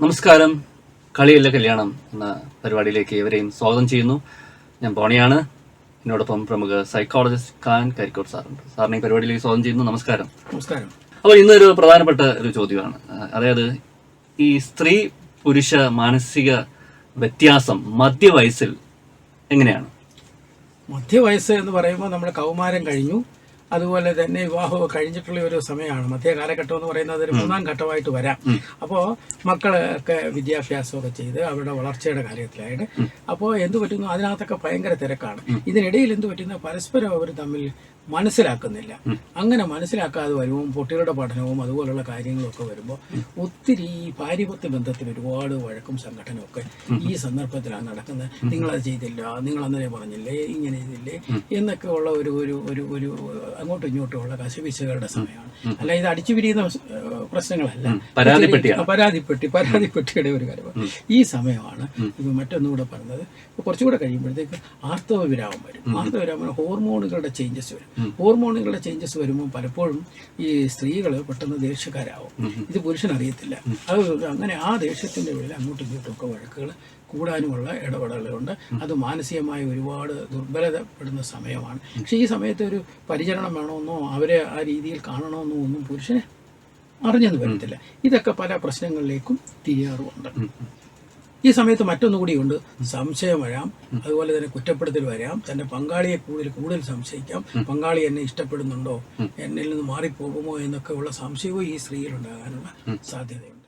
നമസ്കാരം. കളിയല്ല കല്യാണം എന്ന പരിപാടിയിലേക്ക് ഇവരെയും സ്വാഗതം ചെയ്യുന്നു. ഞാൻ ബോണിയാണ്. എന്നോടൊപ്പം പ്രമുഖ സൈക്കോളജിസ്റ്റ് ഖാൻ കരിക്കോട് സാറുണ്ട്. സാറിനെ ഈ പരിപാടിയിലേക്ക് സ്വാഗതം ചെയ്യുന്നു. നമസ്കാരം. നമസ്കാരം. അപ്പോൾ ഇന്നൊരു പ്രധാനപ്പെട്ട ഒരു ചോദ്യമാണ്. അതായത് ഈ സ്ത്രീ പുരുഷ മാനസിക വ്യത്യാസം മധ്യവയസ്സിൽ എങ്ങനെയാണ്? മധ്യവയസ്സ് എന്ന് പറയുമ്പോൾ നമ്മൾ കൗമാരം കഴിഞ്ഞു. അതുപോലെ തന്നെ വിവാഹമൊക്കെ കഴിഞ്ഞിട്ടുള്ള ഒരു സമയമാണ്. മധ്യ കാലഘട്ടം എന്ന് പറയുന്നത് ഒരു മൂന്നാം ഘട്ടമായിട്ട് വരാം. അപ്പോൾ മക്കളൊക്കെ വിദ്യാഭ്യാസമൊക്കെ ചെയ്ത് അവരുടെ വളർച്ചയുടെ കാര്യത്തിലായിട്ട് അപ്പോൾ എന്ത് പറ്റുന്നു? അതിനകത്തൊക്കെ ഭയങ്കര തിരക്കാണ്. ഇതിനിടയിൽ എന്ത് പറ്റുന്നു? പരസ്പരം അവർ തമ്മിൽ മനസ്സിലാക്കുന്നില്ല. അങ്ങനെ മനസ്സിലാക്കാതെ വരുമ്പോൾ കുട്ടികളുടെ പഠനവും അതുപോലുള്ള കാര്യങ്ങളൊക്കെ വരുമ്പോൾ ഒത്തിരി ഈ ഭാര്യപത്യ ബന്ധത്തിൽ ഒരുപാട് വഴക്കും സംഘടനയും ഒക്കെ ഈ സന്ദർഭത്തിലാണ് നടക്കുന്നത്. നിങ്ങളത് ചെയ്തില്ല നിങ്ങൾ അന്നേരം പറഞ്ഞില്ലേ ഇങ്ങനെ ചെയ്തില്ലേ എന്നൊക്കെ ഉള്ള ഒരു ഒരു ഒരു ഒരു അങ്ങോട്ടും ഇങ്ങോട്ടും ഉള്ള കശപിശകളുടെ സമയമാണ്. അല്ല ഇത് അടിച്ചു പിരിയുന്ന പ്രശ്നങ്ങളല്ല. പരാതിപ്പെട്ടി പരാതിപ്പെട്ടിയുടെ ഒരു കാര്യമാണ് ഈ സമയമാണ് ഇപ്പം മറ്റൊന്നുകൂടെ പറഞ്ഞത്. കുറച്ചുകൂടെ കഴിയുമ്പോഴത്തേക്ക് ആർത്തവ വിരാമം വരും. ആർത്തവ വിരാമം ഹോർമോണുകളുടെ ചേഞ്ചസ് വരും. ഹോർമോണുകളുടെ ചേഞ്ചസ് വരുമ്പോൾ പലപ്പോഴും ഈ സ്ത്രീകൾ പെട്ടെന്ന് ദേഷ്യക്കാരാവും. ഇത് പുരുഷനറിയത്തില്ല. അത് അങ്ങനെ ആ ദേഷ്യത്തിന്റെ ഉള്ളിൽ അങ്ങോട്ടും ഇങ്ങോട്ടും ഒക്കെ വഴക്കുകൾ കൂടാനുമുള്ള ഇടപെടലുകളുണ്ട് അത് മാനസികമായി ഒരുപാട് ദുർബലതപ്പെടുന്ന സമയമാണ്. പക്ഷേ ഈ സമയത്ത് ഒരു പരിചരണം വേണമെന്നോ അവരെ ആ രീതിയിൽ കാണണമെന്നോ ഒന്നും പുരുഷന് അറിഞ്ഞെന്ന് വരത്തില്ല. ഇതൊക്കെ പല പ്രശ്നങ്ങളിലേക്കും തിരിയാറുമുണ്ട്. ഈ സമയത്ത് മറ്റൊന്നുകൂടിയുണ്ട് സംശയം വരാം. അതുപോലെ തന്നെ കുറ്റപ്പെടുത്തൽ വരാം. തന്റെ പങ്കാളിയെ കൂടുതൽ കൂടുതൽ സംശയിക്കാം. പങ്കാളി എന്നെ ഇഷ്ടപ്പെടുന്നുണ്ടോ? എന്നിൽ നിന്ന് മാറിപ്പോകുമോ എന്നൊക്കെ ഉള്ള സംശയവും ഈ സ്ത്രീയിൽ ഉണ്ടാകാനുള്ള സാധ്യതയുണ്ട്.